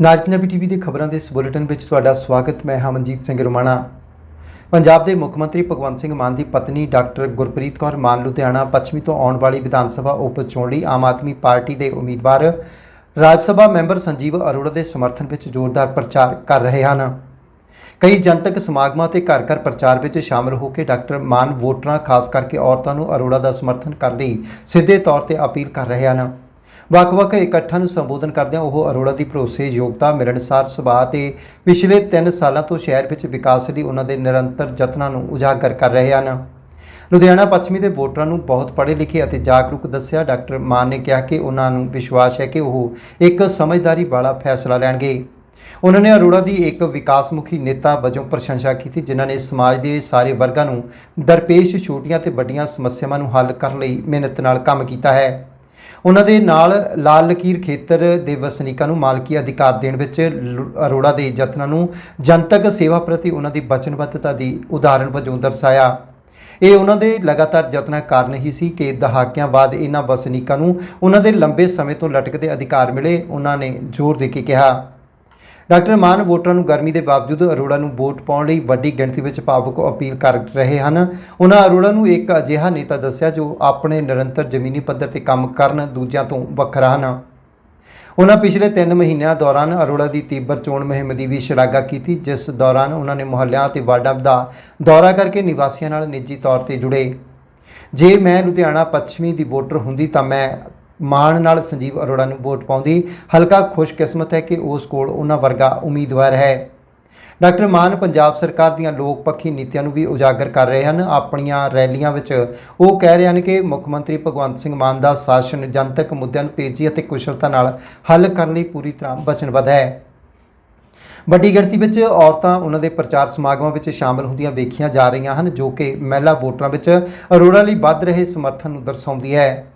ਨਾਜ Punjabi TV ਦੇ ਖਬਰਾਂ ਦੇ ਇਸ ਬੁਲੇਟਿਨ ਵਿੱਚ ਤੁਹਾਡਾ ਸਵਾਗਤ, ਮੈਂ ਹਾਂ ਮਨਜੀਤ ਸਿੰਘ ਰੁਮਾਣਾ। ਪੰਜਾਬ ਦੇ ਮੁੱਖ ਮੰਤਰੀ ਭਗਵੰਤ ਸਿੰਘ ਮਾਨ ਦੀ ਪਤਨੀ ਡਾਕਟਰ ਗੁਰਪ੍ਰੀਤ ਕੌਰ ਮਾਨ, ਲੁਧਿਆਣਾ ਪੱਛਮੀ ਤੋਂ ਆਉਣ ਵਾਲੀ ਵਿਧਾਨ ਸਭਾ ਉਪ ਚੋਣ ਲਈ ਆਮ ਆਦਮੀ ਪਾਰਟੀ ਦੇ ਉਮੀਦਵਾਰ, ਰਾਜ ਸਭਾ ਮੈਂਬਰ ਸੰਜੀਵ ਅਰੋੜਾ ਦੇ ਸਮਰਥਨ ਵਿੱਚ ਜ਼ੋਰਦਾਰ ਪ੍ਰਚਾਰ ਕਰ ਰਹੇ ਹਨ। ਕਈ ਜਨਤਕ ਸਮਾਗਮਾਂ ਤੇ ਘਰ ਘਰ ਪ੍ਰਚਾਰ ਵਿੱਚ ਸ਼ਾਮਲ ਹੋ ਕੇ ਡਾਕਟਰ ਮਾਨ ਵੋਟਰਾਂ, ਖਾਸ ਕਰਕੇ ਔਰਤਾਂ ਨੂੰ ਅਰੋੜਾ ਦਾ ਸਮਰਥਨ ਕਰਨ ਲਈ ਸਿੱਧੇ ਤੌਰ ਤੇ ਅਪੀਲ ਕਰ ਰਹੇ ਹਨ। ਵੱਖ-ਵੱਖ ਇਕੱਠਾਂ ਨੂੰ ਸੰਬੋਧਨ ਕਰਦਿਆਂ ਉਹ ਅਰੋੜਾ ਦੀ ਭਰੋਸੇਯੋਗਤਾ ਮਿਲਣਸਾਰ ਸੁਭਾਅ ਤੇ ਪਿਛਲੇ 3 ਸਾਲਾਂ ਤੋਂ ਸ਼ਹਿਰ ਵਿੱਚ ਵਿਕਾਸ ਲਈ ਉਹਨਾਂ ਦੇ ਨਿਰੰਤਰ ਯਤਨਾਂ ਨੂੰ ਉਜਾਗਰ ਕਰ ਰਹੇ ਹਨ। ਲੁਧਿਆਣਾ ਪੱਛਮੀ ਦੇ ਵੋਟਰਾਂ ਨੂੰ ਬਹੁਤ ਪੜ੍ਹੇ ਲਿਖੇ ਅਤੇ ਜਾਗਰੂਕ ਦੱਸਿਆ ਡਾਕਟਰ ਮਾਨ ਨੇ ਕਿਹਾ ਕਿ ਉਹਨਾਂ ਨੂੰ ਵਿਸ਼ਵਾਸ ਹੈ ਕਿ ਉਹ ਇੱਕ ਸਮਝਦਾਰੀ ਵਾਲਾ ਫੈਸਲਾ ਲੈਣਗੇ। ਉਹਨਾਂ ਨੇ ਅਰੋੜਾ ਦੀ ਇੱਕ ਵਿਕਾਸਮੁਖੀ ਨੇਤਾ ਵਜੋਂ ਪ੍ਰਸ਼ੰਸਾ ਕੀਤੀ, ਜਿਨ੍ਹਾਂ ਨੇ ਸਮਾਜ ਦੇ ਸਾਰੇ ਵਰਗਾਂ ਨੂੰ ਦਰਪੇਸ਼ ਛੋਟੀਆਂ ਤੇ ਵੱਡੀਆਂ ਸਮੱਸਿਆਵਾਂ ਨੂੰ ਹੱਲ ਕਰਨ ਲਈ ਮਿਹਨਤ ਨਾਲ ਕੰਮ ਕੀਤਾ ਹੈ। ਉਹਨਾਂ ਦੇ ਨਾਲ ਲਾਲ ਲਕੀਰ ਖੇਤਰ ਦੇ ਵਸਨੀਕਾਂ ਨੂੰ ਮਾਲਕੀ ਅਧਿਕਾਰ ਦੇਣ ਵਿੱਚ ਲ- ਅਰੋੜਾ ਦੇ ਯਤਨਾਂ ਨੂੰ ਜਨਤਕ ਸੇਵਾ ਪ੍ਰਤੀ ਉਹਨਾਂ ਦੀ ਵਚਨਬੱਧਤਾ ਦੀ ਉਦਾਹਰਣ ਵਜੋਂ ਦਰਸਾਇਆ। ਇਹ ਉਹਨਾਂ ਦੇ ਲਗਾਤਾਰ ਯਤਨਾਂ ਕਾਰਨ ਹੀ ਸੀ ਕਿ ਦਹਾਕਿਆਂ ਬਾਅਦ ਇਹਨਾਂ ਵਸਨੀਕਾਂ ਨੂੰ ਉਹਨਾਂ ਦੇ ਲੰਬੇ ਸਮੇਂ ਤੋਂ ਲਟਕਦੇ ਅਧਿਕਾਰ ਮਿਲੇ, ਉਹਨਾਂ ਨੇ ਜ਼ੋਰ ਦੇ ਕੇ ਕਿਹਾ। ਡਾਕਟਰ ਮਾਨ, ਵੋਟਰਾਂ ਨੂੰ ਗਰਮੀ ਦੇ ਬਾਵਜੂਦ ਅਰੋੜਾ ਨੂੰ ਵੋਟ ਪਾਉਣ ਲਈ ਵੱਡੀ ਗਿਣਤੀ ਵਿੱਚ ਭਾਵੁਕ ਅਪੀਲ ਕਰ ਰਹੇ ਹਨ। ਉਹਨਾਂ ਅਰੋੜਾ ਨੂੰ ਇੱਕ ਅਜਿਹਾ ਨੇਤਾ ਦੱਸਿਆ ਜੋ ਆਪਣੇ ਨਿਰੰਤਰ ਜ਼ਮੀਨੀ ਪੱਧਰ ਤੇ ਕੰਮ ਕਰਨ ਦੂਜਿਆਂ ਤੋਂ ਵੱਖਰਾ ਹਨ। ਉਹਨਾਂ ਪਿਛਲੇ 3 ਮਹੀਨਿਆਂ ਦੌਰਾਨ ਅਰੋੜਾ ਦੀ ਤੀਬਰ ਚੋਣ ਮੁਹਿੰਮ ਦੀ ਵੀ ਸ਼ਲਾਘਾ ਕੀਤੀ, ਜਿਸ ਦੌਰਾਨ ਉਹਨਾਂ ਨੇ ਮੁਹੱਲਿਆਂ ਤੇ ਵਾਰਡਾਂ ਦਾ ਦੌਰਾ ਕਰਕੇ ਨਿਵਾਸੀਆਂ ਨਾਲ ਨਿੱਜੀ ਤੌਰ ਤੇ ਜੁੜੇ। ਜੇ ਮੈਂ ਲੁਧਿਆਣਾ ਪੱਛਮੀ ਦੀ ਵੋਟਰ ਹੁੰਦੀ ਤਾਂ ਮੈਂ ਮਾਣ ਨਾਲ ਸੰਜੀਵ ਅਰੋੜਾ ਨੂੰ ਵੋਟ ਪਾਉਂਦੀ ਹਲਕਾ ਖੁਸ਼ਕਿਸਮਤ ਹੈ ਕਿ ਉਸ ਕੋਲ ਉਹਨਾਂ ਵਰਗਾ ਉਮੀਦਵਾਰ ਹੈ। ਡਾਕਟਰ ਮਾਨ ਪੰਜਾਬ ਸਰਕਾਰ ਦੀਆਂ ਲੋਕ ਪੱਖੀ ਨੀਤੀਆਂ ਨੂੰ ਵੀ ਉਜਾਗਰ ਕਰ ਰਹੇ ਹਨ। ਆਪਣੀਆਂ ਰੈਲੀਆਂ ਵਿੱਚ ਉਹ ਕਹਿ ਰਹੇ ਹਨ ਕਿ ਮੁੱਖ ਮੰਤਰੀ ਭਗਵੰਤ ਸਿੰਘ ਮਾਨ ਦਾ ਸ਼ਾਸਨ ਜਨਤਕ ਮੁੱਦਿਆਂ ਨੂੰ ਤੇਜ਼ੀ ਅਤੇ ਕੁਸ਼ਲਤਾ ਨਾਲ ਹੱਲ ਕਰਨ ਲਈ ਪੂਰੀ ਤਰ੍ਹਾਂ ਵਚਨਬੱਧ ਹੈ। ਵੱਡੀ ਗਿਣਤੀ ਵਿੱਚ ਔਰਤਾਂ ਉਹਨਾਂ ਦੇ ਪ੍ਰਚਾਰ ਸਮਾਗਮਾਂ ਵਿੱਚ ਸ਼ਾਮਲ ਹੁੰਦੀਆਂ ਵੇਖੀਆਂ ਜਾ ਰਹੀਆਂ ਹਨ, ਜੋ ਕਿ ਮਹਿਲਾ ਵੋਟਰਾਂ ਵਿੱਚ ਅਰੋੜਾ ਲਈ ਵੱਧ ਰਹੇ ਸਮਰਥਨ ਨੂੰ ਦਰਸਾਉਂਦੀ ਹੈ।